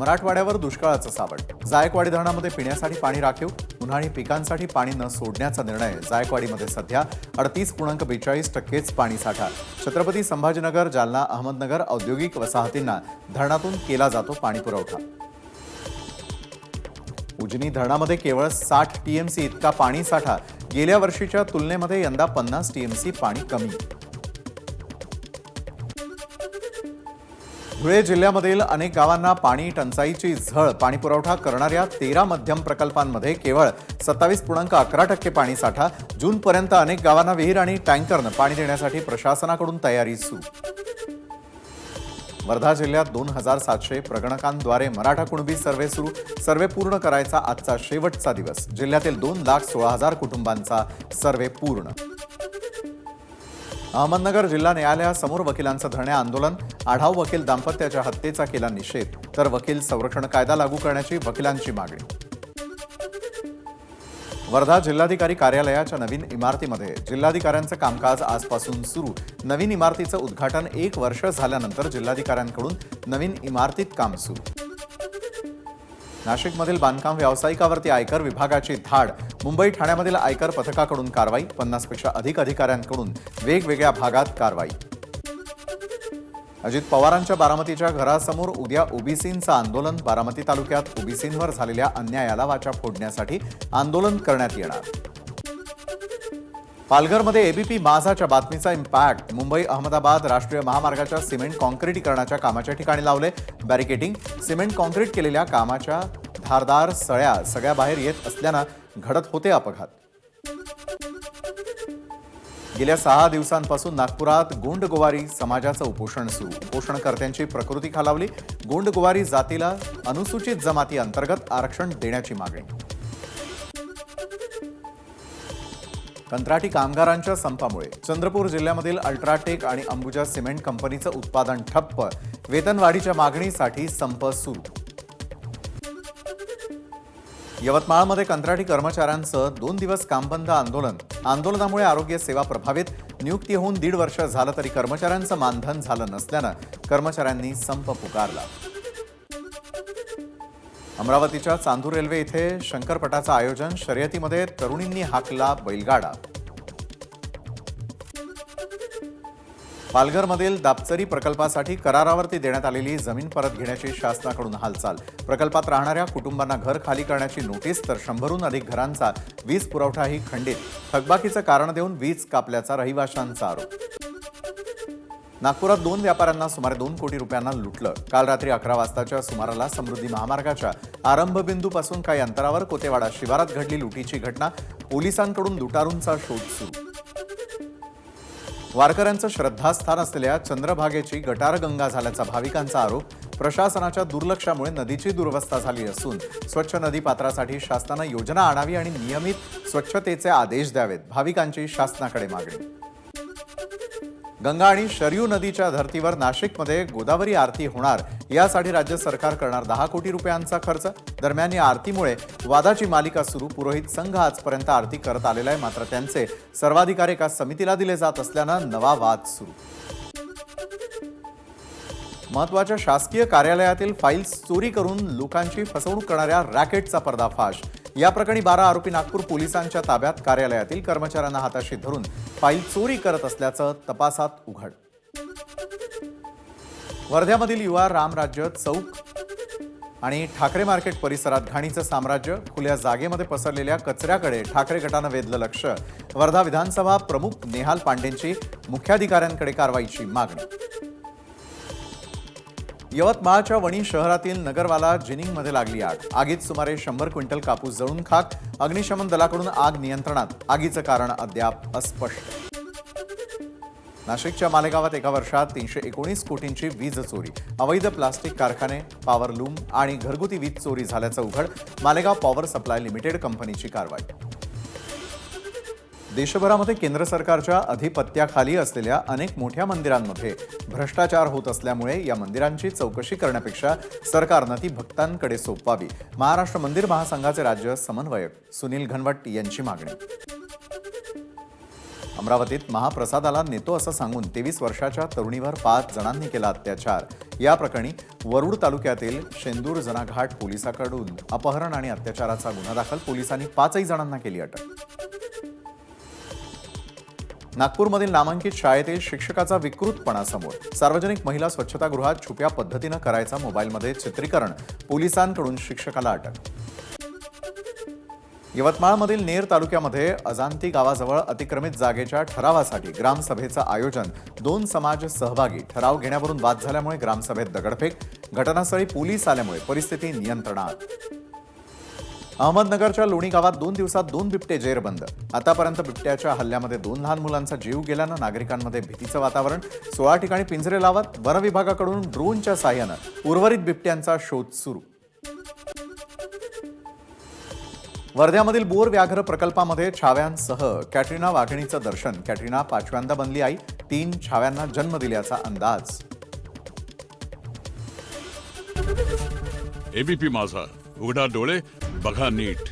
मराठवाड्यावर दुष्काळाचं सावट. जायकवाडी धरणामध्ये पिण्यासाठी पाणी राखीव उन्हाळी पिकांसाठी पाणी न सोडण्याचा निर्णय. जायकवाडीमध्ये सध्या अडतीस पूर्णांक बेचाळीस टक्केच पाणी साठा. छत्रपती संभाजीनगर जालना अहमदनगर औद्योगिक वसाहतींना धरणातून केला जातो पाणी पुरवठा. उजनी धरणामध्ये केवळ साठ टीएमसी इतका पाणी साठा. गेल्या वर्षीच्या तुलनेमध्ये यंदा पन्नास टीएमसी पाणी कमी. धुळे जिल्ह्यामधील अनेक गावांना पाणी टंचाईची झळ पाणी पुरवठा करणाऱ्या तेरा मध्यम प्रकल्पांमध्ये केवळ सत्तावीस पूर्णांक अकरा टक्के पाणी साठा. जूनपर्यंत अनेक गावांना विहीर आणि टँकरनं पाणी देण्यासाठी प्रशासनाकडून तयारी सुरू. वर्धा जिल्ह्यात दोन हजार सातशे प्रगणकांद्वारे मराठा कुणबी सर्वे सुरू. सर्वे पूर्ण करायचा आजचा शेवटचा दिवस. जिल्ह्यातील दोन लाख सोळा हजार कुटुंबांचा सर्वे पूर्ण. अहमदनगर जिल्हा न्यायालयासमोर वकिलांचं धरणे आंदोलन आढाव वकील दाम्पत्याच्या हत्येचा केला निषेध तर वकील संरक्षण कायदा लागू करण्याची वकिलांची मागणी. वर्धा जिल्हाधिकारी कार्यालयाच्या नवीन इमारतीमध्ये जिल्हाधिकाऱ्यांचं कामकाज आजपासून सुरू. नवीन इमारतीचं उद्घाटन एक वर्ष झाल्यानंतर जिल्हाधिकाऱ्यांकडून नवीन इमारतीत काम सुरू. नाशिकमधील बांधकाम व्यावसायिकावरती आयकर विभागाची धाड. मुंबई ठाण्यामधील आयकर पथकाकडून कारवाई पन्नासपेक्षा अधिक अधिकाऱ्यांकडून वेगवेगळ्या भागात कारवाई. अजित पवारांच्या बारामतीच्या घरासमोर उद्या ओबीसींचं आंदोलन. बारामती तालुक्यात ओबीसींवर झालेल्या अन्यायाला वाचा फोडण्यासाठी आंदोलन करण्यात येणार. पालघरमध्ये एबीपी माझाच्या बातमीचा इम्पॅक्ट. मुंबई अहमदाबाद राष्ट्रीय महामार्गाच्या सिमेंट काँक्रीटीकरणाच्या कामाच्या ठिकाणी लावले. बॅरिकेटिंग सिमेंट कॉन्क्रीट केलेल्या कामाच्या धारदार सळ्या सगळ्या बाहेर येत असल्यानं घडत होते अपघात. गेल्या सहा दिवसांपासून नागपुरात गोंडगोवारी समाजाचं उपोषण सुरू. उपोषणकर्त्यांची प्रकृती खालावली. गोंडगोवारी जातीला अनुसूचित जमाती अंतर्गत आरक्षण देण्याची मागणी. कंत्राटी कामगारांच्या संपामुळे. चंद्रपूर जिल्ह्यामधील अल्ट्राटेक आणि अंबुजा सिमेंट कंपनीचं उत्पादन ठप्प. वेतनवाढीच्या मागणीसाठी संप सुरू. यवतमाळमध्ये कंत्राटी कर्मचाऱ्यांचं दोन दिवस कामबंद आंदोलन. आंदोलनामुळे आरोग्य सेवा प्रभावित. नियुक्ती होऊन दीड वर्ष झालं तरी कर्मचाऱ्यांचं मानधन झालं नसल्यानं कर्मचाऱ्यांनी संप पुकारला. अमरावतीच्या चांदूर रेल्वे इथे शंकरपटाचं आयोजन शर्यतीमध्ये तरुणींनी हाकला बैलगाडा. पालघरमधील दापचरी प्रकल्पासाठी करारावरती देण्यात आलेली जमीन परत घेण्याची शासनाकडून हालचाल. प्रकल्पात राहणाऱ्या कुटुंबांना घर खाली करण्याची नोटीस तर शंभरहून अधिक घरांचा वीज पुरवठाही खंडित. थकबाकीचं कारण देऊन वीज कापल्याचा रहिवाशांचा आरोप. नागपुरात दोन व्यापाऱ्यांना सुमारे दोन कोटी रुपयांना लुटलं. काल रात्री अकरा वाजताच्या सुमाराला समृद्धी महामार्गाच्या आरंभबिंदूपासून काही अंतरावर कोतेवाडा शिवारात घडली लुटीची घटना पोलिसांकडून लुटारूंचा शोध सुरू. वारकऱ्यांचं श्रद्धास्थान असलेल्या चंद्रभागेची गटारगंगा झाल्याचा भाविकांचा आरोप प्रशासनाच्या दुर्लक्षामुळे नदीची दुरवस्था झाली असून स्वच्छ नदी पात्रासाठी शासनानं योजना आणावी आणि नियमित स्वच्छतेचे आदेश द्यावेत भाविकांची शासनाकडे मागणी. गंगा आणि शरयू नदीच्या धर्तीवर नाशिकमध्ये गोदावरी आरती होणार. यासाठी राज्य सरकार करणार दहा कोटी रुपयांचा खर्च. दरम्यान या आरतीमुळे वादाची मालिका सुरू. पुरोहित संघ आजपर्यंत आरती करत आलेला आहे. मात्र त्यांचे सर्वाधिकार एका समितीला दिले जात असल्यानं नवा वाद सुरू. महत्त्वाच्या शासकीय कार्यालयातील फाईल्स चोरी करून लोकांची फसवणूक करणाऱ्या रॅकेटचा पर्दाफाश. या प्रकरणी बारा आरोपी नागपूर पोलिसांच्या ताब्यात कार्यालयातील कर्मचाऱ्यांना हाताशी धरून फाईल चोरी करत असल्याचं तपासात उघड. वर्ध्यामधील युवा रामराज्य चौक आणि ठाकरे मार्केट परिसरात घाणीचं साम्राज्य खुल्या जागेमध्ये पसरलेल्या कचऱ्याकडे ठाकरे गटानं वेधलं लक्ष. वर्धा विधानसभा प्रमुख नेहाल पांडेंची मुख्याधिकाऱ्यांकडे कारवाईची मागणी. यवतमाळच्या वणी शहरातील नगरवाला जिनिंगमध्ये लागली आग. आगीत सुमारे शंभर क्विंटल कापूस जळून खाक अग्निशमन दलाकडून आग नियंत्रणात. आगीचं कारण अद्याप अस्पष्ट. नाशिकच्या मालेगावात एका वर्षात तीनशे एकोणीस कोटींची वीज चोरी. अवैध प्लास्टिक कारखाने पॉवर लूम आणि घरगुती वीज चोरी झाल्याचं उघड मालेगाव पॉवर सप्लाय लिमिटेड कंपनीची कारवाई. देशभरामध्ये केंद्र सरकारच्या अधिपत्याखाली असलेल्या अनेक मोठ्या मंदिरांमध्ये भ्रष्टाचार होत असल्यामुळे या मंदिरांची चौकशी करण्यापेक्षा सरकारनं ती भक्तांकडे सोपवावी. महाराष्ट्र मंदिर महासंघाचे राज्य समन्वयक सुनील घनवट यांची मागणी. अमरावतीत महाप्रसादाला नेतो असं सांगून तेवीस वर्षाच्या तरुणीवर पाच जणांनी केला अत्याचार. या प्रकरणी वरुड तालुक्यातील शेंदूर जनाघाट पोलिसाकडून अपहरण आणि अत्याचाराचा गुन्हा दाखल पोलिसांनी पाचही जणांना केली अटक. नागपूरमधील नामांकित शाळेतील शिक्षकाचा विकृतपणा समोर. सार्वजनिक महिला स्वच्छतागृहात छुप्या पद्धतीनं करायचा मोबाईलमध्ये चित्रीकरण पोलिसांकडून शिक्षकाला अटक. यवतमाळमधील नेर तालुक्यामध्ये अजांती गावाजवळ अतिक्रमित जागेच्या ठरावासाठी ग्रामसभेचं आयोजन. दोन समाज सहभागी ठराव घेण्यावरून वाद झाल्यामुळे ग्रामसभेत दगडफेक. घटनास्थळी पोलीस आल्यामुळे परिस्थिती नियंत्रणात. अहमदनगरच्या लोणी गावात दोन दिवसात दोन बिबटे जेरबंद. आतापर्यंत बिबट्याच्या हल्ल्यामध्ये दोन लहान मुलांचा जीव गेल्यानं नागरिकांमध्ये भीतीचं वातावरण. सोळा ठिकाणी पिंजरे लावत वनविभागाकडून ड्रोनच्या साह्यानं उर्वरित बिबट्यांचा शोध सुरू. वर्ध्यामधील बोर व्याघ्र प्रकल्पामध्ये छाव्यांसह कॅटरीना वाघिणीचं दर्शन. कॅटरीना पाचव्यांदा बनली आई. तीन छाव्यांना जन्म दिल्याचा अंदाज. एबीपी माझा. उघडा डोळे बघा नीट.